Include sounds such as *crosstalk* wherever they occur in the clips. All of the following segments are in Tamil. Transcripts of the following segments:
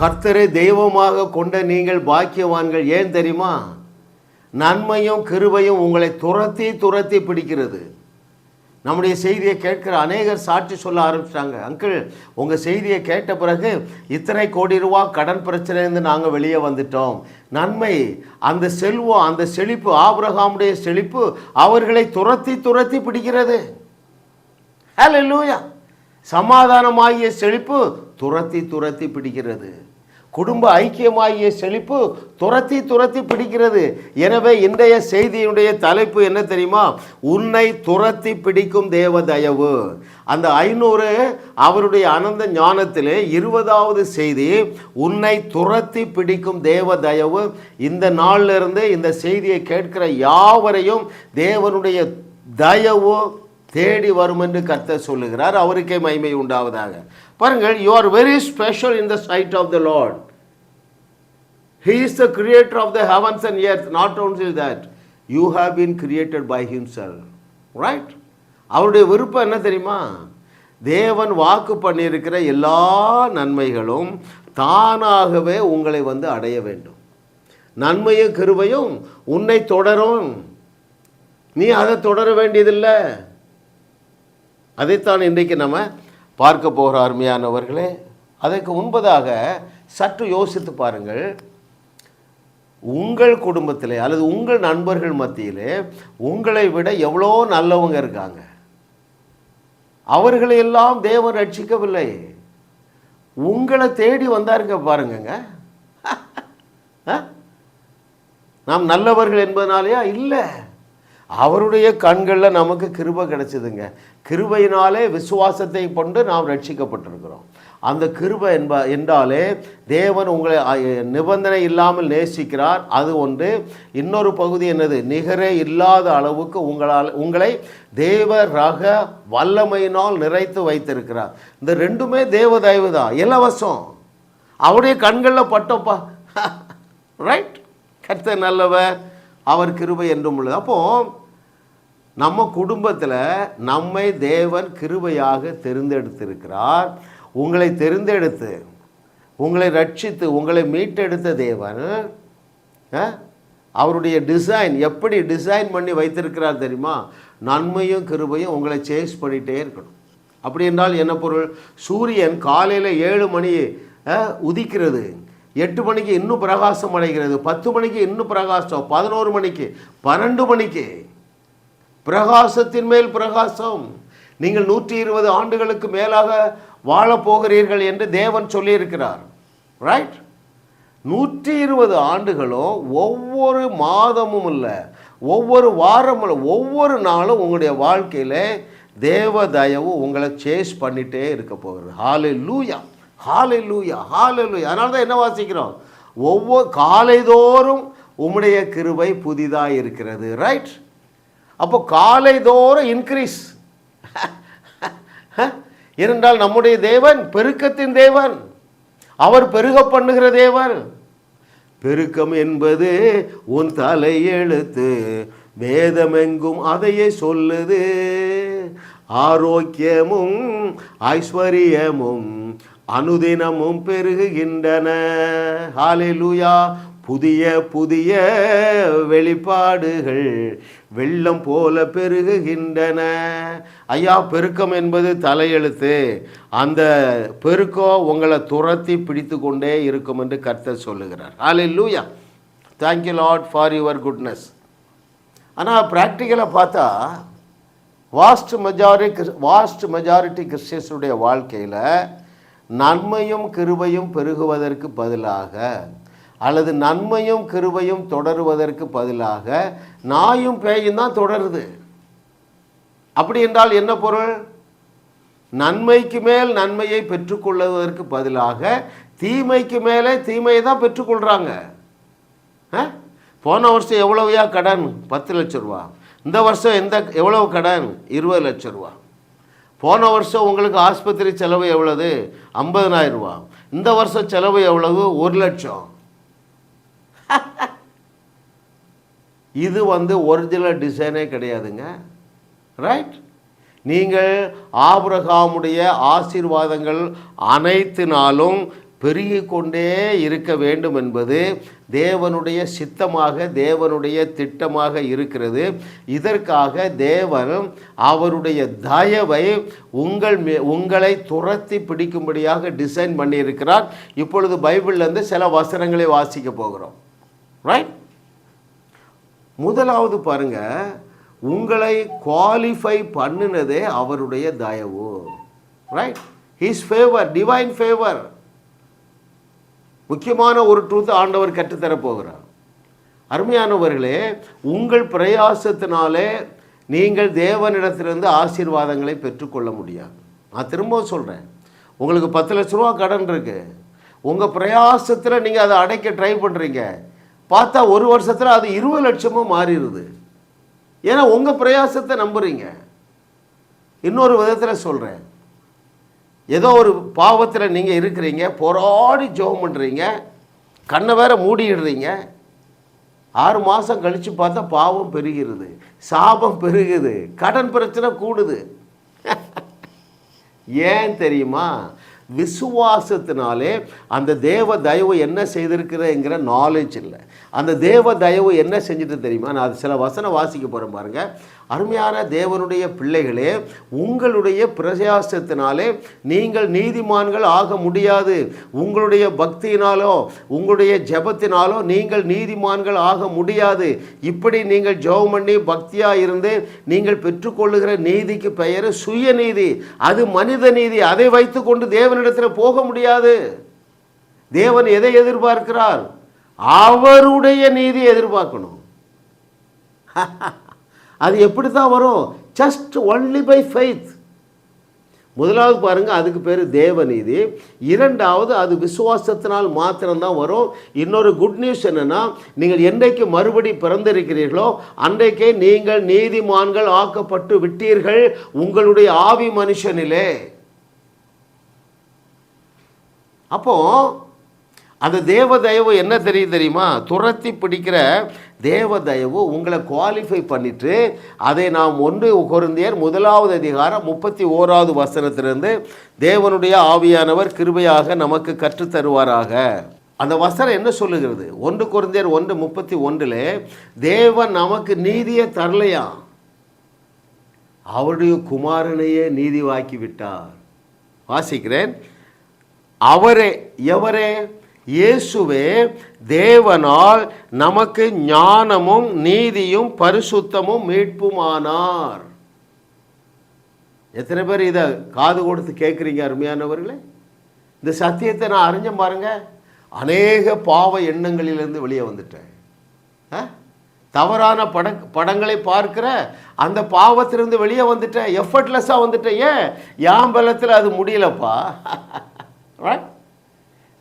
கர்த்தரை தெய்வமாக கொண்ட நீங்கள் பாக்கியவான்கள் ஏன் தெரியுமா? நன்மையும் கிருபையும் உங்களை துரத்தி துரத்தி பிடிக்கிறது. நம்முடைய செய்தியை கேட்கிற அநேகர் சாட்சி சொல்ல ஆரம்பிச்சிட்டாங்க. அங்கிள் உங்கள் செய்தியை கேட்ட பிறகு இத்தனை கோடி ரூபா கடன் பிரச்சனைலேருந்து நாங்கள் வெளியே வந்துட்டோம். நன்மை அந்த செல்வம் அந்த செழிப்பு ஆபிரகாமுடைய செழிப்பு அவர்களை துரத்தி துரத்தி பிடிக்கிறது. ஹalleluya சமாதானமாகிய செழிப்பு துரத்தி துரத்தி பிடிக்கிறது. குடும்ப ஐக்கியமாகிய செழிப்பு துரத்தி துரத்தி பிடிக்கிறது. எனவே இன்றைய செய்தியினுடைய தலைப்பு என்ன தெரியுமா? உன்னை துரத்தி பிடிக்கும் தேவ தயவு அந்த ஐநூறு அவருடைய அனந்த ஞானத்திலே இருபதாவது செய்தி உன்னை துரத்தி பிடிக்கும் தேவ தயவு இந்த நாளிலிருந்து இந்த செய்தியை கேட்கிற யாவரையும் தேவனுடைய தயவு தேடி வரும் என்று கர்த்தர் சொல்லுகிறார். அவருக்கே மகிமை உண்டாவதாக. பாருங்கள் you are very special in the sight of the lord he is the creator of the heavens and earth not only that you have been created by himself right அவருடைய விருப்பம் என்ன தெரியுமா? தேவன் வாக்கு பண்ணியிருக்கிற எல்லா நன்மைகளும் தானாகவே உங்களை வந்து அடைய வேண்டும். நன்மையும் கிருவையும் உன்னை தொடரும். நீ அதை தொடர வேண்டியதில்லை. அதைத்தான் இன்றைக்கு நம்ம பார்க்க போகிற அருமையானவர்களே அதற்கு முன்பதாக சற்று யோசித்து பாருங்கள். உங்கள் குடும்பத்தில் அல்லது உங்கள் நண்பர்கள் மத்தியிலே உங்களை விட எவ்வளோ நல்லவங்க இருக்காங்க. அவர்களையெல்லாம் தேவன் ரட்சிக்கவில்லை. உங்களை தேடி வந்தாருங்க பாருங்கங்க. *laughs* ஆ? நாம் நல்லவர்கள் என்பதனாலயா? இல்லை. அவருடைய கண்களில் நமக்கு கிருபை கிடைச்சதுங்க. கிருபையினாலே விசுவாசத்தை கொண்டு நாம் ரட்சிக்கப்பட்டிருக்கிறோம். அந்த கிருபை என்ப என்றாலே தேவன் உங்களை நிபந்தனை இல்லாமல் நேசிக்கிறார். அது ஒன்று. இன்னொரு பகுதி என்னது? நிகரே இல்லாத அளவுக்கு உங்களால் உங்களை தேவ ரக வல்லமையினால் நிறைத்து வைத்திருக்கிறார். இந்த ரெண்டுமே தேவ தயவு தான். இலவசம். அவருடைய கண்களில் பட்டப்பா. ரைட் *laughs* கர்த்தர் நல்லவர். அவர் கிருபை என்றும் உள்ளது. அப்போது நம்ம குடும்பத்தில் நம்மை தேவன் கிருபையாக தெரிந்தெடுத்திருக்கிறார். உங்களை தெரிந்தெடுத்து உங்களை ரட்சித்து உங்களை மீட்டெடுத்த தேவன் ஆ, அவருடைய டிசைன் எப்படி டிசைன் பண்ணி வைத்திருக்கிறார் தெரியுமா? நன்மையும் கிருபையும் உங்களை சேஸ் பண்ணிகிட்டே இருக்கணும். அப்படி என்றால் என்ன பொருள்? சூரியன் காலையில் ஏழு மணி ஆ, உதிக்கிறது. எட்டு மணிக்கு இன்னும் பிரகாசம் அடைகிறது. பத்து மணிக்கு இன்னும் பிரகாசம். பதினோரு மணிக்கு பன்னெண்டு மணிக்கு. பிரகாசத்தின் மேல் பிரகாசம். நீங்கள் நூற்றி இருபது ஆண்டுகளுக்கு மேலாக வாழப்போகிறீர்கள் என்று தேவன் சொல்லியிருக்கிறார். ரைட் நூற்றி இருபது ஆண்டுகளும் ஒவ்வொரு மாதமும் இல்லை ஒவ்வொரு வாரமும் இல்லை ஒவ்வொரு நாளும் உங்களுடைய வாழ்க்கையில் தேவ தயவு உங்களை சேஸ் பண்ணிகிட்டே இருக்க போகிறது ஹாலே லூயா ஹாலே லூயா ஹாலே லூயா அதனால தான் என்ன வாசிக்கிறோம்? ஒவ்வொரு காலைதோறும் உம்முடைய கிருபை புதிதாக இருக்கிறது. ரைட் அப்போ காலைதோறும் இன்க்ரீஸ் இருந்தால் நம்முடைய தேவன் பெருக்கத்தின் தேவன். அவர் பெருக பண்ணுகிற தேவன். பெருக்கம் என்பது உன் தலை எழுத்து. வேதமெங்கும் அதையே சொல்லுது. ஆரோக்கியமும் ஐஸ்வர்யமும் அனுதினமும் பெருகுகின்றன. ஹalleluya புதிய புதிய வெளிப்பாடுகள் வெள்ளம் போல பெருகுகின்றன. ஐயா பெருக்கம் என்பது தலையெழுத்து. அந்த பெருக்கம் உங்களை துரத்தி பிடித்து கொண்டே இருக்கும் என்று கர்த்தர் சொல்லுகிறார். ஹalleluya thank thank you lord for your goodness ஆனால் ப்ராக்டிக்கலாக பார்த்தா வாஸ்ட் மெஜாரிட்டி வாஸ்ட் மெஜாரிட்டி கிறிஸ்டியன்ஸுடைய வாழ்க்கையில் நன்மையும் கிருபையும் பெருகுவதற்கு பதிலாக அல்லது நன்மையும் கிருபையும் தொடருவதற்கு பதிலாக நாயும் பேயும் தான் தொடருது. அப்படி என்றால் என்ன பொருள்? நன்மைக்கு மேல் நன்மையை பெற்றுக்கொள்வதற்கு பதிலாக தீமைக்கு மேலே தீமையை தான் பெற்றுக்கொள்கிறாங்க ஆ? போன வருஷம் எவ்வளவையா கடன்? பத்து லட்ச ரூபா. இந்த வருஷம் எந்த எவ்வளவு கடன்? இருபது லட்ச ரூபா. போன வருஷம் உங்களுக்கு ஆஸ்பத்திரி செலவு எவ்வளவு? ஐம்பதனாயிரம் ரூபா. இந்த வருஷம் செலவு எவ்வளவு? ஒரு லட்சம். *laughs* இது வந்து ஒரிஜினல் டிசைனே கிடையாதுங்க. ரைட் நீங்கள் ஆபிரகாமுடைய ஆசீர்வாதங்கள் அனைத்து நாளும் பெருகிக் கொண்டே இருக்க வேண்டும் என்பது தேவனுடைய சித்தமாக தேவனுடைய திட்டமாக இருக்கிறது. இதற்காக தேவன் அவருடைய தயவை உங்கள் மே உங்களை துரத்தி பிடிக்கும்படியாக டிசைன் பண்ணியிருக்கிறார். இப்பொழுது பைபிள்லேருந்து சில வசனங்களை வாசிக்க போகிறோம். ரைட் முதலாவது பாருங்க உங்களை குவாலிஃபை பண்ணினதே அவருடைய தயவு right his favour divine favour முக்கியமான ஒரு ட்ரூத் ஆண்டவர் கற்றுத்தர போகிறார். அருமையானவர்களே உங்கள் பிரயாசத்தினாலே நீங்கள் தேவனிடத்திலிருந்து ஆசீர்வாதங்களை பெற்றுக்கொள்ள முடியாது. நான் திரும்பவும் சொல்கிறேன் உங்களுக்கு பத்து லட்ச ரூபா கடன் இருக்குது உங்கள் பிரயாசத்தில் நீங்கள் அதை அடைக்க ட்ரை பண்ணுறீங்க பார்த்தா ஒரு வருஷத்தில் அது இருபது லட்சமாக மாறிடுது. ஏன்னா உங்கள் பிரயாசத்தை நம்புறீங்க. இன்னொரு விதத்தில் சொல்கிறேன் ஏதோ ஒரு பாவத்தில் நீங்கள் இருக்கிறீங்க போராடி ஜெபம் பண்ணுறீங்க கண்ணை வேற மூடிடுறீங்க. ஆறு மாதம் கழித்து பார்த்தா பாவம் பெருகிறது சாபம் பெருகுது கடன் பிரச்சனை கூடுது. *laughs* ஏன் தெரியுமா? விசுவாசத்தினாலே அந்த தேவ தயவு என்ன செய்திருக்கிறேங்கிற நாலேஜ் இல்லை. அந்த தேவ தயவு என்ன செஞ்சுட்டு தெரியுமா? நான் அது சில வசனம் வாசிக்க போகிறேன் பாருங்கள் அருமையான தேவனுடைய பிள்ளைகளே உங்களுடைய பிரயாசத்தினாலே நீங்கள் நீதிமான்கள் ஆக முடியாது. உங்களுடைய பக்தியினாலோ உங்களுடைய ஜெபத்தினாலோ நீங்கள் நீதிமான்கள் ஆக முடியாது. இப்படி நீங்கள் ஜெபம் பண்ணி பக்தியாக இருந்து நீங்கள் பெற்றுக்கொள்ளுகிற நீதிக்கு பெயர் சுயநீதி. அது மனித நீதி. அதை வைத்துக்கொண்டு தேவனிடத்தில் போக முடியாது. தேவன் எதை எதிர்பார்க்கிறார்? அவருடைய நீதி எதிர்பார்க்கணும். *laughs* அது எப்படி தான் வரும்? ஜஸ்ட் ஒன்லி பை ஃபெய்த் முதலாவது பாருங்கள் அதுக்கு பேர் தேவநீதி. இரண்டாவது அது விசுவாசத்தினால் மாத்திரம்தான் வரும். இன்னொரு குட் நியூஸ் என்னன்னா நீங்கள் என்றைக்கு மறுபடி பிறந்திருக்கிறீர்களோ அன்றைக்கே நீங்கள் நீதிமான்கள் ஆக்கப்பட்டு விட்டீர்கள் உங்களுடைய ஆவி மனுஷனிலே. அப்போ அந்த தேவ தயவு என்ன தெரியும் தெரியுமா? துரத்தி பிடிக்கிற தேவ தயவு உங்களை குவாலிஃபை பண்ணிட்டு அதை நாம் ஒன்று குருந்தியர் முதலாவது அதிகாரம் முப்பத்தி ஓராவது வசனத்திலிருந்து தேவனுடைய ஆவியானவர் கிருபையாக நமக்கு கற்றுத் தருவாராக. அந்த வசனம் என்ன சொல்லுகிறது? ஒன்று குருந்தியர் ஒன்று முப்பத்தி ஒன்றில் தேவன் நமக்கு நீதியை தரலையா? அவருடைய குமாரனையே நீதிவாக்கி விட்டார் வாசிக்கிறேன். அவரே எவரே? இயேசுவே தேவனால் நமக்கு ஞானமும் நீதியும் பரிசுத்தமும் மீட்புமானார். எத்தனை பேர் இதை காது கொடுத்து கேட்குறீங்க அருமையானவர்களே? இந்த சத்தியத்தை நான் அறிஞ்சேன் பாருங்க. அநேக பாவ எண்ணங்களிலிருந்து வெளியே வந்துட்டேன். ஆ? தவறான பட படங்களை பார்க்கிற அந்த பாவத்திலிருந்து வெளியே வந்துட்டேன். எஃபர்ட்லெஸ்ஸாக வந்துட்டேன். ஏன்? என் பலத்தில் அது முடியலப்பா. *laughs* ரைட்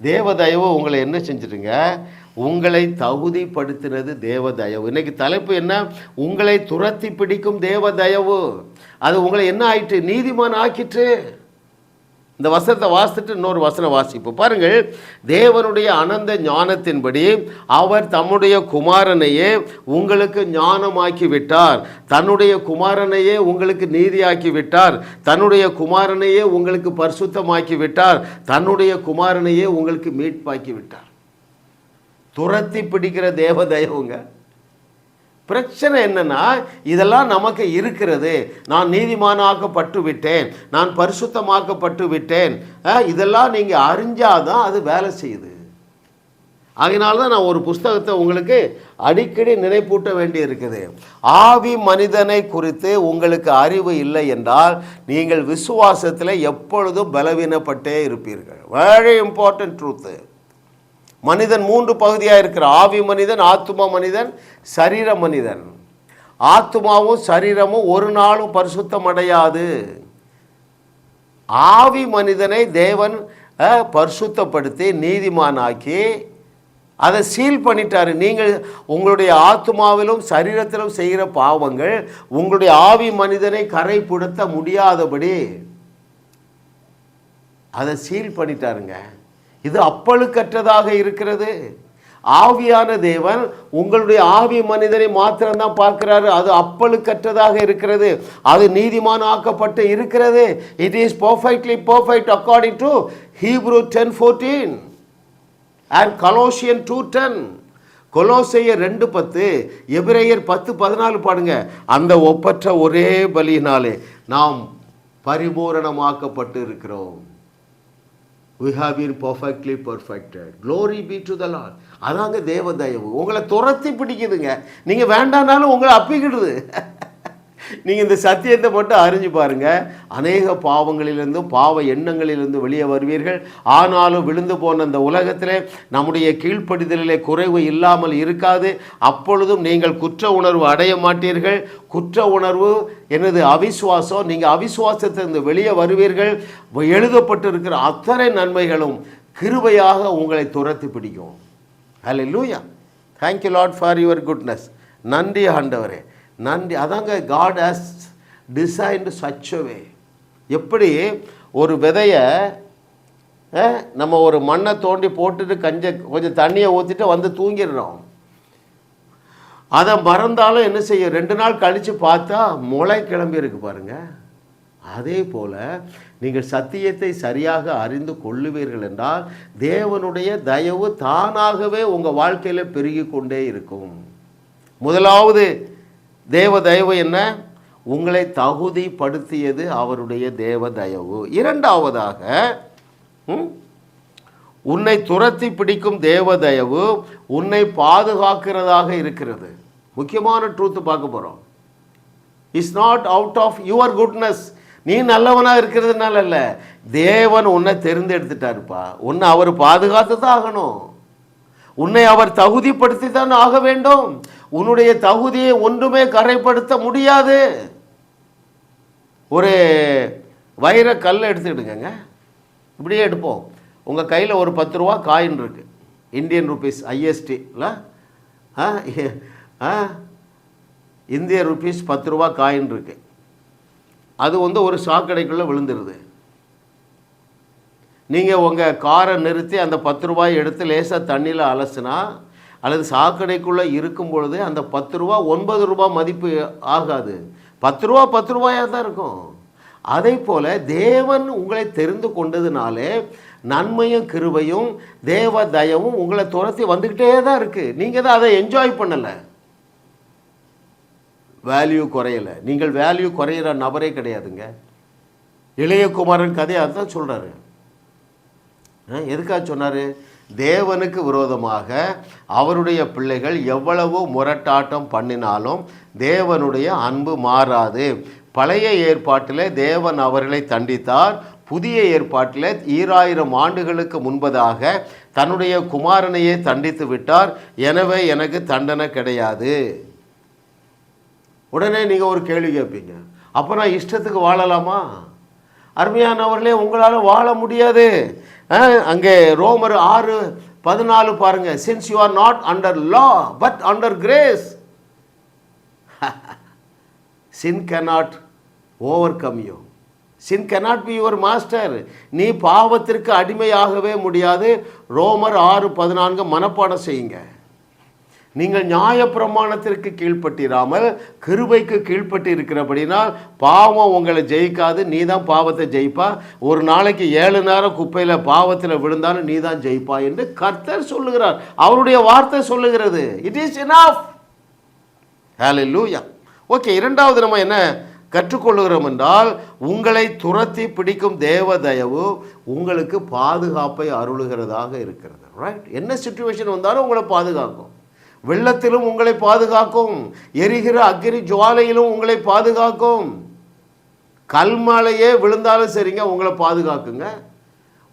தேவதயவு உங்களை என்ன செஞ்சிட்டுங்க உங்களை தகுதிப்படுத்தினது தேவதயவு. இன்னைக்கு தலைப்பு என்ன? உங்களை துரத்தி பிடிக்கும் தேவதயவு. அது உங்களை என்ன ஆயிற்று? நீதிமான் ஆக்கிட்டு இந்த வசனத்தை வாசித்துட்டு இன்னொரு வசனம் வாசிப்போம். பாருங்கள் தேவனுடைய அனந்த ஞானத்தின்படி அவர் தம்முடைய குமாரனையே உங்களுக்கு ஞானமாக்கி விட்டார் தன்னுடைய குமாரனையே உங்களுக்கு நீதியாக்கி விட்டார் தன்னுடைய குமாரனையே உங்களுக்கு பரிசுத்தமாக்கி விட்டார் தன்னுடைய குமாரனையே உங்களுக்கு மீட்பாக்கி விட்டார் துரத்தி பிடிக்கிற தேவ தயவுங்க. பிரச்சனை என்னன்னா இதெல்லாம் நமக்கு இருக்கிறது. நான் நீதிமானாக்கப்பட்டு விட்டேன் நான் பரிசுத்தமாக்கப்பட்டு விட்டேன் இதெல்லாம் நீங்கள் அறிஞ்சாதான் அது வேலை செய்யுது. அதனால தான் நான் ஒரு புஸ்தகத்தை உங்களுக்கு அடிக்கடி நினைப்பூட்ட வேண்டி இருக்குது ஆவி மனிதனை குறித்து உங்களுக்கு அறிவு இல்லை என்றால் நீங்கள் விசுவாசத்தில் எப்பொழுதும் பலவீனப்பட்டே இருப்பீர்கள். வெரி இம்பார்ட்டன்ட் ட்ரூத்து மனிதன் மூன்று பகுதியாக இருக்கிற ஆவி மனிதன் ஆத்துமா மனிதன் சரீர மனிதன். ஆத்துமாவும் சரீரமும் ஒரு நாளும் பரிசுத்தம் அடையாது ஆவி மனிதனை தேவன் பரிசுத்தப்படுத்தி நீதிமானாக்கி அதை சீல் பண்ணிட்டாரு. நீங்கள் உங்களுடைய ஆத்மாவிலும் சரீரத்திலும் செய்கிற பாவங்கள் உங்களுடைய ஆவி மனிதனை கரைப்படுத்த முடியாதபடி அதை சீல் பண்ணிட்டாருங்க. இது அப்பழுக்கற்றதாக இருக்கிறது. ஆவியான தேவன் உங்களுடைய ஆவி மனிதனை மாத்திரம்தான் பார்க்கிறாரு. அது அப்பழுக்கற்றதாக இருக்கிறது. அது நீதிமான் ஆக்கப்பட்டு இருக்கிறது. It is perfectly perfect according to Hebrew ten fourteen and Colossian two ten கொலோசையர் ரெண்டு பத்து எபிரேயர் பத்து பதினாலு பாடுங்க. அந்த ஒப்பற்ற ஒரே பலியினாலே நாம் பரிபூரணமாக்கப்பட்டு இருக்கிறோம் we have been perfectly perfected glory be to the lord. அதாங்க தேவ தயவு. உங்களை துரத்தி பிடிக்குதுங்க. நீங்கள் வேண்டானாலும் உங்களை அப்பிக்கிடுது. *laughs* நீங்கள் இந்த சத்தியத்தை மட்டும் அறிஞ்சு பாருங்க. அநேக பாவங்களிலிருந்தும் பாவ எண்ணங்களிலிருந்து வெளியே வருவீர்கள். ஆனாலும் விழுந்து போன அந்த உலகத்திலே நம்முடைய கீழ்ப்படிதலிலே குறைவு இல்லாமல் இருக்காது. அப்பொழுதும் நீங்கள் குற்ற உணர்வு அடைய மாட்டீர்கள். குற்ற உணர்வு எனது அவிசுவாசம். நீங்கள் அவிசுவாசத்திலிருந்து வெளியே வருவீர்கள். எழுதப்பட்டிருக்கிற அத்தனை நன்மைகளும் கிருபையாக உங்களை துரத்தி பிடிக்கும். Hallelujah thank you lord for your goodness நன்றி ஆண்டவரே. நன்றி. அதாங்க காட் ஹஸ் டிசைன்டு சச்சவே எப்படி ஒரு விதையை நம்ம ஒரு மண்ணை தோண்டி போட்டுட்டு கஞ்ச கொஞ்சம் தண்ணியை ஊற்றிட்டு வந்து தூங்கிடுறோம். அதை மறந்தாலும் என்ன செய்யும்? ரெண்டு நாள் கழித்து பார்த்தா முளை கிளம்பி இருக்கு பாருங்கள் அதே போல் நீங்கள் சத்தியத்தை சரியாக அறிந்து கொள்ளுவீர்கள் என்றால் தேவனுடைய தயவு தானாகவே உங்கள் வாழ்க்கையில் பெருகி கொண்டே இருக்கும். முதலாவது தேவ தயவு என்ன? உங்களை தகுதிப்படுத்தியது அவருடைய தேவ தயவு இரண்டாவதாக உன்னை துரத்தி பிடிக்கும் தேவ தயவு உன்னை பாதுகாக்கிறதாக இருக்கிறது. முக்கியமான ட்ரூத்து பார்க்க போகிறோம் is not out of your goodness நீ நல்லவனாக இருக்கிறதுனால அல்ல. தேவன் உன்னை தெரிந்தெடுத்துட்டாருப்பா. உன்னை அவர் பாதுகாத்து தான் ஆகணும். உன்னை அவர் தகுதிப்படுத்தி தான் ஆக வேண்டும். உன்னுடைய தகுதியை ஒன்றுமே கரைப்படுத்த முடியாது. ஒரு வைர கல் எடுத்துக்கிடுங்க இப்படியே எடுப்போம் உங்கள் கையில் ஒரு பத்து ரூபா காயின் இருக்கு. இந்தியன் ருபீஸ் ஐஎஸ்டில ஆ? ஆ? இந்திய ருபீஸ் பத்து ரூபா காயின் இருக்கு. அது வந்து ஒரு சாக்கடைக்குள்ளே விழுந்துருது. நீங்கள் உங்கள் காரை நிறுத்தி அந்த பத்து ரூபாய் எடுத்து லேசாக தண்ணியில் அலசுனா அல்லது சாக்கடைக்குள்ளே இருக்கும் பொழுது அந்த பத்து ரூபா ஒன்பது ரூபா மதிப்பு ஆகாது. பத்து ரூபா பத்து ரூபாயாக தான் இருக்கும். அதே போல் தேவன் உங்களை தெரிந்து கொண்டதுனாலே நன்மையும் கிருபையும் தேவ தயவும் உங்களை துரத்தி வந்துக்கிட்டே தான் இருக்குது நீங்கள் தான் அதை என்ஜாய் பண்ணலை. வேல்யூ குறையலை. நீங்கள் வேல்யூ குறையிற நபரே கிடையாதுங்க. இளையகுமாரன் கதையாக தான் சொல்கிறாரு எதுக்காக சொன்னார்? தேவனுக்கு விரோதமாக அவருடைய பிள்ளைகள் எவ்வளவு முரட்டாட்டம் பண்ணினாலும் தேவனுடைய அன்பு மாறாது. பழைய ஏற்பாட்டில் தேவன் அவர்களை தண்டித்தார். புதிய ஏற்பாட்டில் ஈராயிரம் ஆண்டுகளுக்கு முன்பதாக தன்னுடைய குமாரனையே தண்டித்து விட்டார். எனவே எனக்கு தண்டனை கிடையாது. உடனே நீங்கள் ஒரு கேள்வி கேட்பீங்க. அப்போ நான் இஷ்டத்துக்கு வாழலாமா? அருமையானவர்களே உங்களால் வாழ முடியாது. அங்கே ரோமர் ஆறு பதினாலு பாருங்க. Since you are not under law but under grace sin cannot overcome you sin cannot be your master நீ பாவத்திற்கு அடிமையாகவே முடியாது. ரோமர் ஆறு பதினான்கு மனப்பாடம் செய்யுங்க. நீங்கள் நியாயப்பிரமாணத்திற்கு கீழ்ப்பட்டிராமல் கிருபைக்கு கீழ்ப்பட்டு இருக்கிறபடினால் பாவம் உங்களை ஜெயிக்காது நீ தான் பாவத்தை ஜெயிப்பா. ஒரு நாளைக்கு ஏழு நேரம் குப்பையில் பாவத்தில் விழுந்தாலும் நீ தான் ஜெயிப்பா என்று கர்த்தர் சொல்லுகிறார். அவருடைய வார்த்தை சொல்லுகிறது. இட் இஸ் இனஃப் லூயா ஓகே இரண்டாவது நம்ம என்ன கற்றுக்கொள்ளுகிறோம் என்றால் உங்களை துரத்தி பிடிக்கும் தேவ தயவு உங்களுக்கு பாதுகாப்பை அருளுகிறதாக இருக்கிறது. ரைட் என்ன சுச்சுவேஷன் வந்தாலும் உங்களை பாதுகாக்கும். வெள்ளத்திலும் உங்களை பாதுகாக்கும். எரிகிற அக்னி ஜுவாலையிலும் உங்களை பாதுகாக்கும். கல்மலையே விழுந்தாலும் சரிங்க உங்களை பாதுகாக்குங்க.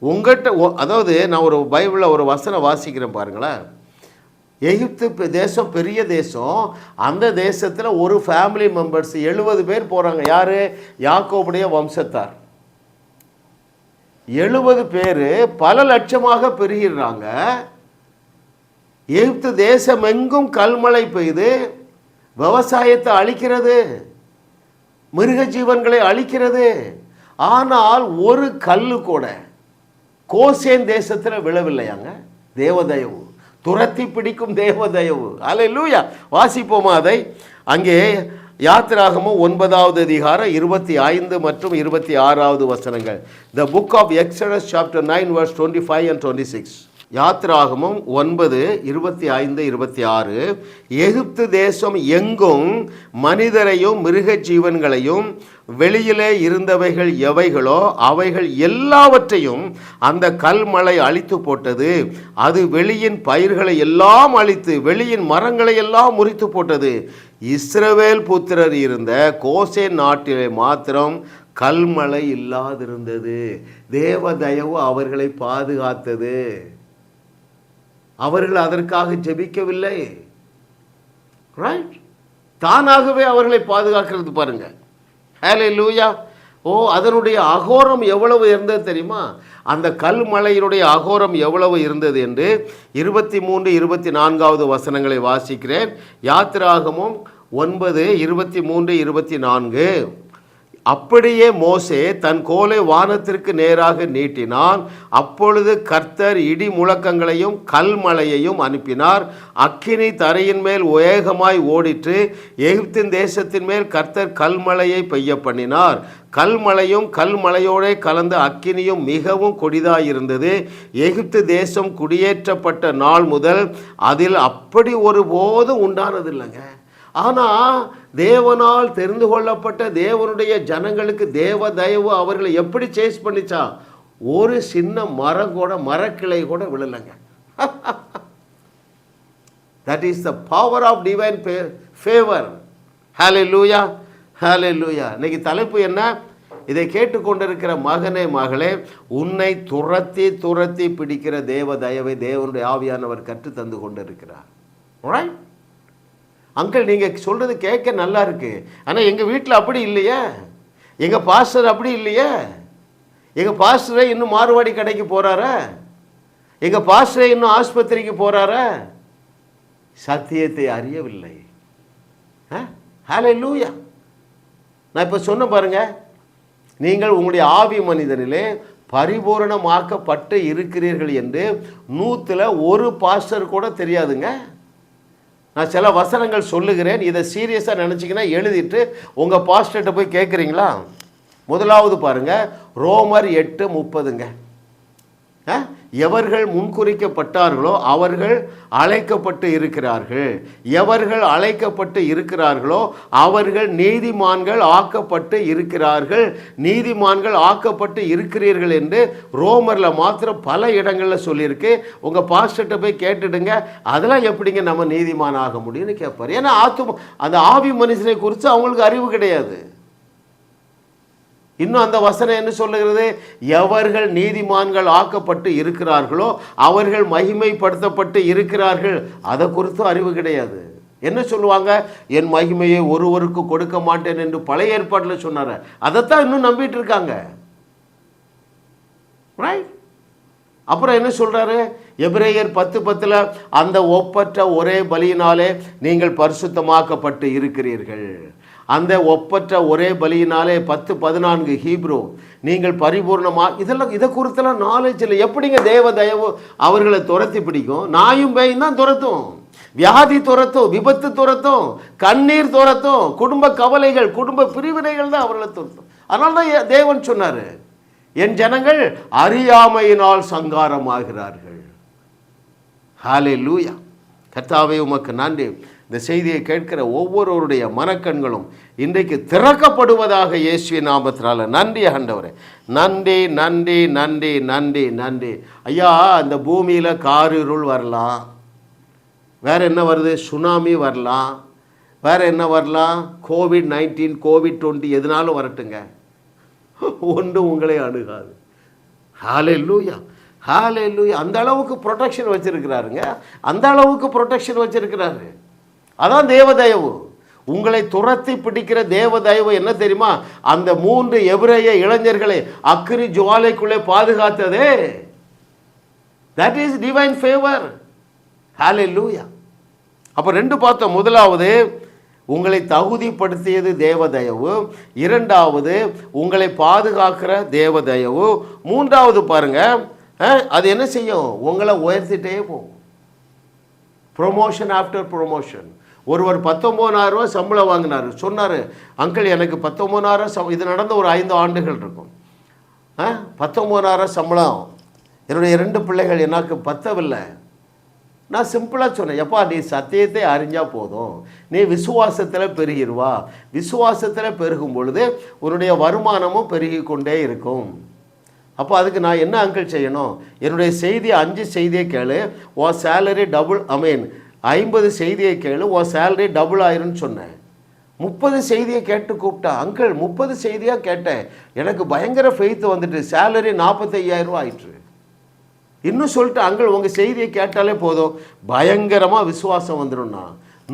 உங்கள்கிட்ட அதாவது நான் ஒரு பைபிளில் ஒரு வசனம் வாசிக்கிறேன் பாருங்களேன். எகிப்து தேசம் பெரிய தேசம். அந்த தேசத்தில் ஒரு ஃபேமிலி மெம்பர்ஸ் எழுபது பேர் போகிறாங்க யார்? யாக்கோபுடைய வம்சத்தார். எழுபது பேர் பல லட்சமாக பெருகிடுறாங்க. எகிப்து தேசமெங்கும் கல்மழை பெய்து விவசாயத்தை அழிக்கிறது மிருக ஜீவன்களை அழிக்கிறது. ஆனால் ஒரு கல் கூட கோசேன் தேசத்தில் விழவில்லையாங்க? தேவதயவு. துரத்தி பிடிக்கும் தேவதயவு. அல்லேலூயா! வாசிப்போமா அதை? அங்கே யாத்திராகமும் ஒன்பதாவது அதிகாரம் இருபத்தி ஐந்து மற்றும் இருபத்தி ஆறாவது வசனங்கள். The book of Exodus chapter nine verse twenty five and twenty six யாத்திராகமும் ஒன்பது இருபத்தி ஐந்து இருபத்தி ஆறு. எகிப்து தேசம் எங்கும் மனிதரையும் மிருக ஜீவன்களையும் வெளியிலே இருந்தவைகள் எவைகளோ அவைகள் எல்லாவற்றையும் அந்த கல்மலை அழித்து போட்டது. அது வெளியின் பயிர்களை எல்லாம் அழித்து வெளியின் மரங்களை எல்லாம் முறித்து போட்டது. இஸ்ரவேல் புத்திரர் இருந்த கோசே நாட்டிலே மாத்திரம் கல்மலை இல்லாதிருந்தது. தேவ தயவு அவர்களை பாதுகாத்தது. அவர்கள் அதற்காக ஜெபிக்கவில்லை. ரைட் தானாகவே அவர்களை பாதுகாக்கிறது பாருங்க. ஹேலே லூயா ஓ அதனுடைய அகோரம் எவ்வளவு இருந்தது தெரியுமா? அந்த கல்மலையினுடைய அகோரம் எவ்வளவு இருந்தது என்று இருபத்தி மூன்று இருபத்தி நான்காவது வசனங்களை வாசிக்கிறேன். யாத்திராகமும் ஒன்பது இருபத்தி மூன்று இருபத்தி நான்கு அப்படியே மோசே தன் கோலை வானத்திற்கு நேராக நீட்டினான். அப்பொழுது கர்த்தர் இடி முழக்கங்களையும் கல்மலையையும் அனுப்பினார். அக்கினி தரையின் மேல் வேகமாய் ஓடிற்று. எகிப்தின் தேசத்தின் மேல் கர்த்தர் கல்மலையை பெய்ய பண்ணினார். கல்மலையும் கல்மலையோடே கலந்த அக்கினியும் மிகவும் கொடிதாயிருந்தது. எகிப்து தேசம் குடியேற்றப்பட்ட நாள் முதல் அதில் அப்படி ஒருபோதும் உண்டானதில்லைங்க. ஆனால் தேவனால் தெரிந்து கொள்ளப்பட்ட தேவனுடைய ஜனங்களுக்கு தேவ தயவு அவர்களை எப்படி சேஸ் பண்ணிச்சா? ஒரு சின்ன மரம் கூட மரக்கிளை கூட விழலைங்க. That is the power of divine favour hallelujah hallelujah லூயா இன்னைக்கு தலைப்பு என்ன? இதை கேட்டுக்கொண்டிருக்கிற மகனே மகளே உன்னை துரத்தி துரத்தி பிடிக்கிற தேவ தயவை தேவனுடைய ஆவியானவர் கற்று தந்து கொண்டிருக்கிறார். ரைட் அங்கிள் நீங்கள் சொல்கிறது கேட்க நல்லா இருக்குது ஆனால் எங்கள் வீட்டில் அப்படி இல்லையே. எங்கள் பாஸ்டர் அப்படி இல்லையே. எங்கள் பாஸ்டரே இன்னும் மாறுவாடி கடைக்கு போகிறாரா எங்கள் பாஸ்டரே இன்னும் ஆஸ்பத்திரிக்கு போகிறாரா சத்தியத்தை அறியவில்லை. ஹலே லூயா நான் இப்போ சொன்ன பாருங்கள் நீங்கள் உங்களுடைய ஆவி மனிதனிலே பரிபூரணமாக்கப்பட்டு இருக்கிறீர்கள் என்று நூற்றில் ஒரு பாஸ்டர் கூட தெரியாதுங்க. நான் சில வசனங்கள் சொல்லுகிறேன். இதை சீரியஸாக நினச்சிங்கன்னா எழுதிட்டு உங்கள் பாஸ்டர்கிட்ட போய் கேட்குறீங்களா முதலாவது பாருங்கள் ரோமர் எட்டு முப்பதுங்க. ஆ? எவர்கள் முன்குறிக்கப்பட்டார்களோ அவர்கள் அழைக்கப்பட்டு இருக்கிறார்கள். எவர்கள் அழைக்கப்பட்டு இருக்கிறார்களோ அவர்கள் நீதிமான்கள் ஆக்கப்பட்டு இருக்கிறார்கள். நீதிமான்கள் ஆக்கப்பட்டு இருக்கிறீர்கள் என்று ரோமரில் மாத்திரம் பல இடங்களில் சொல்லியிருக்கு. உங்கள் பாஸ்டர்கிட்ட போய் கேட்டுடுங்க. அதெல்லாம் எப்படிங்க நம்ம நீதிமான் ஆக முடியும்னு கேட்பார் ஏன்னா ஆத்து அந்த ஆவி மனுஷனை குறித்து அவங்களுக்கு அறிவு கிடையாது. இன்னும் அந்த வசனம் என்ன சொல்லுகிறது? எவர்கள் நீதிமான்கள் ஆக்கப்பட்டு இருக்கிறார்களோ அவர்கள் மகிமைப்படுத்தப்பட்டு இருக்கிறார்கள். அதை குறித்தும் அறிவு கிடையாது. என்ன சொல்லுவாங்க? என் மகிமையை ஒருவருக்கு கொடுக்க மாட்டேன் என்று பழைய ஏற்பாட்டில் சொன்னார். அதைத்தான் இன்னும் நம்பிட்டு இருக்காங்க. ரைட் அப்புறம் என்ன சொல்றாரு? எபிரேயர் பத்து பத்தில் அந்த ஒப்பற்ற ஒரே பலியினாலே நீங்கள் பரிசுத்தமாக்கப்பட்டு இருக்கிறீர்கள். அந்த ஒப்பற்ற ஒரே பலியினாலே பத்து பதினான்கு ஹீப்ரோ. நீங்கள் பரிபூர்ணமாக இதெல்லாம் இதை குறித்தெல்லாம் நாலேஜ் இல்லை. எப்படிங்க தேவ தயவு அவர்களை துரத்தி பிடிக்கும்? நாயும் பேயும் தான் துரத்தும். வியாதி துரத்தும் விபத்து துரத்தும் கண்ணீர் துரத்தும் குடும்ப கவலைகள் குடும்ப பிரிவினைகள் தான் அவர்களை துரத்தும். அதனால தான் தேவன் சொன்னார் என் ஜனங்கள் அறியாமையினால் சங்காரமாகிறார்கள். ஹாலே லூயா கத்தாவே உமக்கு நன்றி. இந்த செய்தியை கேட்கிற ஒவ்வொருவருடைய மனக்கண்களும் இன்றைக்கு திறக்கப்படுவதாக இயேசுவி நாமத்தினால நன்றி ஆண்டவரே நன்றி நன்றி நன்றி நன்றி நன்றி. ஐயா அந்த பூமியில் காரிருள் வரலாம். வேற என்ன வருது? சுனாமி வரலாம். வேற என்ன வரலாம்? கோவிட் நைன்டீன் கோவிட் டுவெண்ட்டி எதுனாலும் வரட்டுங்க. ஒன்றும் உங்களை அணுகாது. ஹாலே லூயா ஹாலே லூயா அந்த அளவுக்கு ப்ரொடெக்ஷன் வச்சுருக்கிறாருங்க. அந்த அளவுக்கு ப்ரொடெக்ஷன் வச்சுருக்கிறாரு. அதான் தேவதயவு உங்களை துரத்தி பிடிக்கிற தேவதயவு என்ன தெரியுமா? அந்த மூன்று எபிரேய இளைஞர்களை அக்கிரி ஜுவாலைக்குள்ளே பாதுகாத்ததே. That is divine favour hallelujah அப்போ ரெண்டு பார்த்தோம். முதலாவது உங்களை தகுதிப்படுத்தியது தேவதயவு இரண்டாவது உங்களை பாதுகாக்கிற தேவதயவு மூன்றாவது பாருங்க அது என்ன செய்யும்? உங்களை உயர்த்திட்டே போகும். ப்ரொமோஷன் ஆஃப்டர் ப்ரொமோஷன் ஒருவர் 19000 சம்பளம் வாங்கினார். சொன்னார் அங்கிள் எனக்கு 19000 சம் இது நடந்த ஒரு ஐந்து ஆண்டுகள் இருக்கும். ஆ? 19000 சம்பளம். என்னுடைய ரெண்டு பிள்ளைகள் எனக்கு பத்தவில்லை. நான் சிம்பிளாக சொன்னேன் எப்பா நீ சத்தியத்தை அறிஞ்சால் போதும். நீ விசுவாசத்தில் பெருகிடுவா. விசுவாசத்தில் பெருகும் பொழுது உன்னுடைய வருமானமும் பெருகி கொண்டே இருக்கும். அப்போ அதுக்கு நான் என்ன அங்கிள் செய்யணும்? என்னுடைய செய்தி அஞ்சு செய்தியை கேளு. ஓ சேலரி டபுள் ஐ மீன் ஐம்பது செய்தியை கேளு உன் சேலரி டபுள் ஆயிரும்னு சொன்னேன். முப்பது செய்தியை கேட்டு கூப்பிட்டா அங்கிள் முப்பது செய்தியாக கேட்டேன். எனக்கு பயங்கர ஃபெய்த் வந்துட்டு சேலரி நாற்பத்தையாயிரம் ரூபா ஆயிற்று. இன்னும் சொல்லிட்டு அங்கிள் உங்கள் செய்தியை கேட்டாலே போதும். பயங்கரமாக விசுவாசம் வந்துடும்னா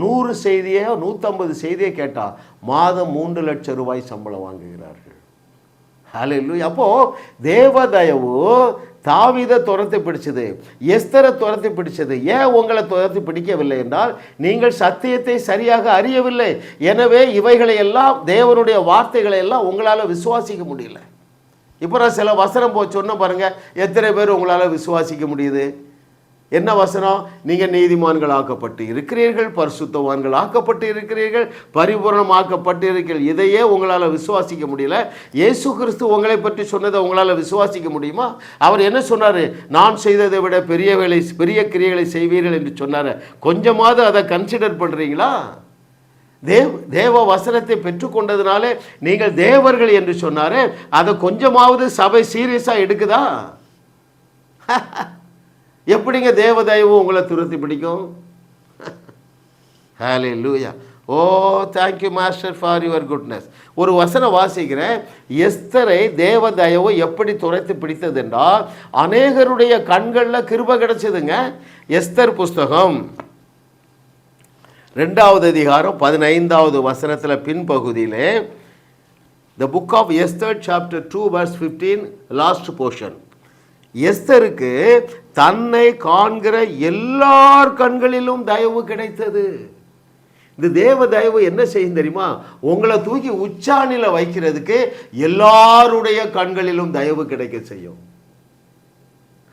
நூறு செய்தியோ நூற்றம்பது செய்தியை கேட்டால் மாதம் மூன்று லட்சம் ரூபாய் சம்பளம் வாங்குகிறார்கள். ஹலோ அப்போது தேவதயவு தாவீதை துரத்தி பிடிச்சது எஸ்தரை துரத்தி பிடிச்சது. ஏன் உங்களை துரத்தி பிடிக்கவில்லை என்றால் நீங்கள் சத்தியத்தை சரியாக அறியவில்லை. எனவே இவைகளை எல்லாம் தேவனுடைய வார்த்தைகளை எல்லாம் உங்களால் விசுவாசிக்க முடியல. இப்போ நான் சில வசனம் போ சொன்ன பாருங்கள் எத்தனை பேர் உங்களால் விசுவாசிக்க முடியுது? என்ன வசனம்? நீங்கள் நீதிமான்கள் ஆக்கப்பட்டு இருக்கிறீர்கள் பரிசுத்தவான்கள் ஆக்கப்பட்டு இருக்கிறீர்கள் பரிபூரணம் ஆக்கப்பட்டு இருக்கிறீர்கள் இதையே உங்களால் விசுவாசிக்க முடியல. இயேசு கிறிஸ்து உங்களை பற்றி சொன்னதை உங்களால் விசுவாசிக்க முடியுமா? அவர் என்ன சொன்னார்? நான் செய்ததை விட பெரிய வேலை பெரிய கிரியைகளை செய்வீர்கள் என்று சொன்னார். கொஞ்சமாவது அதை கன்சிடர் பண்ணுறீங்களா தேவ் தேவ வசனத்தை பெற்றுக்கொண்டதுனாலே நீங்கள் தேவர்கள் என்று சொன்னார். அதை கொஞ்சமாவது சபை சீரியஸாக எடுக்குதா? *laughs* எப்படிங்க தேவ உங்களை துரத்தி பிடிக்கும்? Hallelujah oh thank you master for your goodness ஒரு வசனம் வாசிக்கிறேன். எஸ்தரை தேவ எப்படி துரைத்து பிடித்தது என்றால் அநேகருடைய கண்களில் கிருப கிடச்சிதுங்க. எஸ்தர் புஸ்தகம். ரெண்டாவது அதிகாரம் பதினைந்தாவது வசனத்தில் பின்பகுதியிலே the book of Esther chapter two verse fifteen last portion எஸ்தருக்கு தன்னை காண்கிற எல்லார் கண்களிலும் தயவு கிடைத்தது. இந்த தேவ தயவு என்ன செய்யும் தெரியுமா? உங்களை தூக்கி உச்சாணில வைக்கிறதுக்கு எல்லாருடைய கண்களிலும் தயவு கிடைக்க செய்யும்.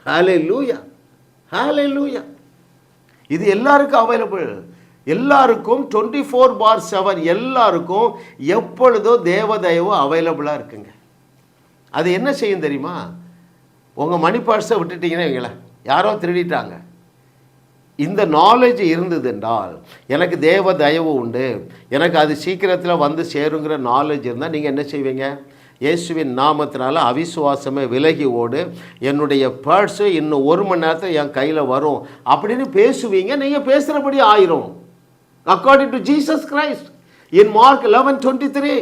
ஹாலே லூயா ஹாலே லூயா இது எல்லாருக்கும் அவைலபிள் எல்லாருக்கும் டுவெண்ட்டி ஃபோர் பார் செவன் எல்லாருக்கும் எப்பொழுதும் தேவதயவு அவைலபிளாக இருக்குங்க. அது என்ன செய்யும் தெரியுமா? உங்கள் மணி பார்ஸை விட்டுட்டீங்கன்னா எங்களை. யாரோ திருடிட்டாங்க. இந்த நாலேஜ் இருந்தது என்றால் எனக்கு தேவ தயவு உண்டு. எனக்கு அது சீக்கிரத்தில் வந்து சேருங்கிற நாலேஜ் இருந்தால் நீங்கள் என்ன செய்வீங்க? இயேசுவின் நாமத்தினால அவிசுவாசமே விலகி ஓடு. என்னுடைய பர்ஸு இன்னும் ஒரு மணி நேரத்தில் என் கையில் வரும். அப்படின்னு பேசுவீங்க. நீங்கள் பேசுகிறபடி ஆயிரும். According to Jesus Christ in Mark eleven twenty three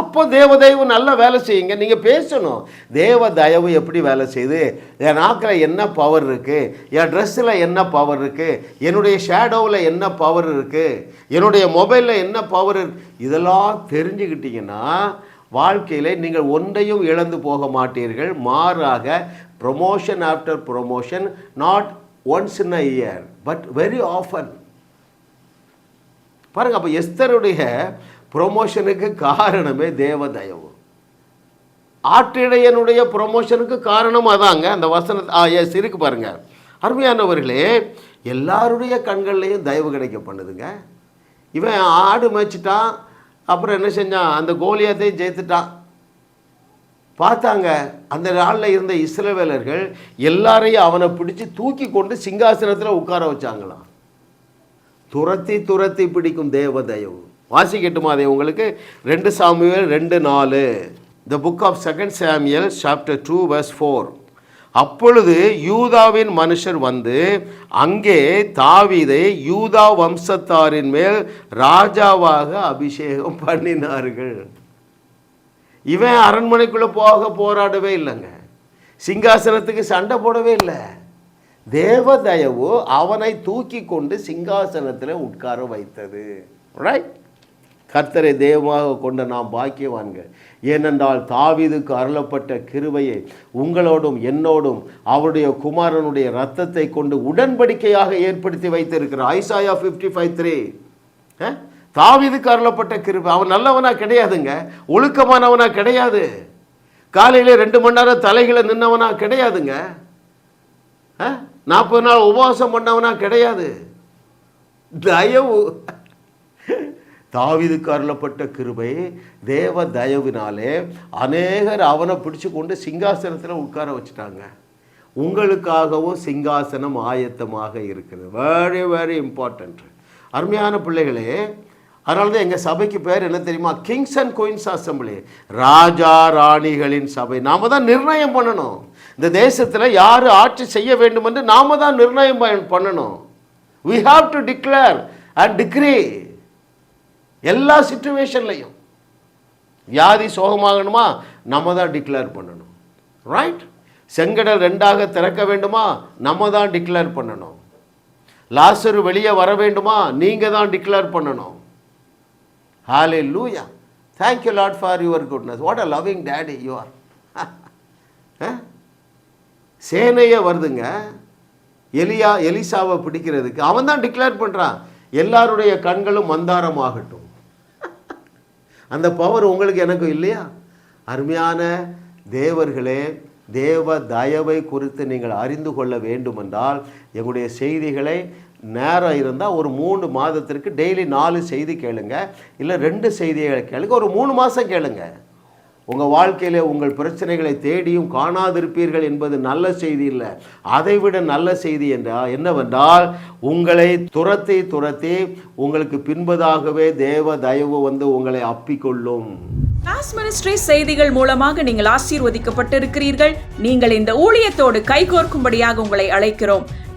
அப்போ தேவதயவு நல்ல வேலை செய்யுங்க. நீங்கள் பேசணும். தேவ தயவு எப்படி வேலை செய்யுது? என் நாக்கில் என்ன பவர் இருக்குது என் ட்ரெஸ்ஸில் என்ன பவர் இருக்குது என்னுடைய ஷேடோவில் என்ன பவர் இருக்குது என்னுடைய மொபைலில் என்ன பவர் இருக்கு இதெல்லாம் தெரிஞ்சுக்கிட்டிங்கன்னா வாழ்க்கையில் நீங்கள் ஒன்றையும் இழந்து போக மாட்டீர்கள். மாறாக promotion after promotion not once in a year but very often பாருங்கள் அப்போ எஸ்தருடைய ப்ரொமோஷனுக்கு காரணமே தேவதயவு. ஆற்றிடையனுடைய ப்ரொமோஷனுக்கு காரணம் அதாங்க அந்த வசன ஆ எஸ் இருக்கு பாருங்க. அருமையானவர்களே எல்லாருடைய கண்கள்லையும் தயவு கிடைக்க பண்ணுதுங்க இவன் ஆடு மேய்ச்சிட்டான் அப்புறம் என்ன செஞ்சான்? அந்த கோலியத்தையும் ஜெயித்துட்டான். பார்த்தாங்க அந்த நாளில் இருந்த இஸ்ரவேலர்கள் எல்லாரையும் அவனை பிடிச்சி தூக்கி கொண்டு சிங்காசனத்தில் உட்கார வச்சாங்களாம். துரத்தி துரத்தி பிடிக்கும் தேவ தயவு வாசிக்கட்டுமா அதை உங்களுக்கு? ரெண்டு சாமியல் ரெண்டு நாலு. The book of second Samuel chapter two verse four அப்பொழுது யூதாவின் மனுஷர் வந்து அங்கே தாவிதை யூதா வம்சத்தாரின் மேல் ராஜாவாக அபிஷேகம் பண்ணினார்கள். இவன் அரண்மனைக்குள்ளே போக போராடவே இல்லைங்க. சிங்காசனத்துக்கு சண்டை போடவே இல்லை. தேவதயவு அவனை தூக்கி கொண்டு சிங்காசனத்தில் உட்கார வைத்தது. ரைட் கர்த்தரை தெய்வமாக கொண்ட நாம் பாக்கியவான்கள். ஏனென்றால் தாவீதுக்கு அருளப்பட்ட கிருவையை உங்களோடும் என்னோடும் அவருடைய குமாரனுடைய ரத்தத்தை கொண்டு உடன்படிக்கையாக ஏற்படுத்தி வைத்திருக்கிறார். ஐசாயா ஃபிஃப்டி ஃபைவ் த்ரீ தாவிதுக்கு அருளப்பட்ட கிருபை. அவன் நல்லவனா கிடையாதுங்க. ஒழுக்கமானவனா கிடையாது. காலையில் ரெண்டு மணி நேரம் தலைகளை நின்னவனா கிடையாதுங்க. நாற்பது நாள் உபவாசம் பண்ணவனா கிடையாது. தயவு தாவிதுக்கு அருளப்பட்ட கிருபை தேவ தயவினாலே அநேகர் அவனை பிடிச்சு கொண்டு சிங்காசனத்தில் உட்கார வச்சுட்டாங்க. உங்களுக்காகவும் சிங்காசனம் ஆயத்தமாக இருக்குது. வெரி வெரி இம்பார்ட்டண்ட் அருமையான பிள்ளைகளே அதனால தான் எங்கள் சபைக்கு பேர் என்ன தெரியுமா? கிங்ஸ் அண்ட் குயின்ஸ் அசம்பிளி ராஜா ராணிகளின் சபை. நாம தான் நிர்ணயம் பண்ணணும். இந்த தேசத்தில் யார் ஆட்சி செய்ய வேண்டும் என்று நாம தான் நிர்ணயம் பண்ணணும். We have to declare and decree எல்லா சுச்சுவேஷன்லையும் வியாதி சோகமாகணுமா? நம்ம தான் டிக்ளேர் பண்ணணும். ரைட் செங்கடல் ரெண்டாக திறக்க வேண்டுமா? நம்ம தான் டிக்ளேர் பண்ணணும். லாசரு வெளியே வர வேண்டுமா? நீங்கள் தான் டிக்ளேர் பண்ணணும் hallelujah thank you Lord for your goodness what a loving daddy you are சேனையே வருதுங்க. எலியா எலிசாவை பிடிக்கிறதுக்கு அவன் தான் டிக்ளேர் பண்ணுறான் எல்லாருடைய கண்களும் மந்தாரமாகட்டும் அந்த பவர் உங்களுக்கு எனக்கும் இல்லையா? அருமையான தேவர்களே தேவ தயவை குறித்து நீங்கள் அறிந்து கொள்ள வேண்டுமென்றால் எங்களுடைய செய்திகளை நேரம் இருந்தால் ஒரு மூணு மாதத்திற்கு டெய்லி நாலு செய்தி கேளுங்க. இல்லை ரெண்டு செய்திகளை கேளுங்க. ஒரு மூணு மாதம் கேளுங்கள் உங்கள் வாழ்க்கையில் உங்கள் பிரச்சனைகளை தேடியும் காணாதிருப்பீர்கள் என்பது நல்ல செய்தி இல்லை. அதைவிட நல்ல செய்தி என்றால் என்னவென்றால் உங்களை துரத்தி துரத்தி உங்களுக்கு பின்பதாகவே தேவ தயவு வந்து உங்களை அப்பிக்கொள்ளும். கிளாஸ் மினிஸ்ட்ரி செய்திகள் மூலமாக நீங்கள் ஆசீர்வதிக்கப்பட்டிருக்கிறீர்கள். நீங்கள் இந்த ஊழியத்தோடு கைகோர்க்கும்படியாக உங்களை அழைக்கிறோம்.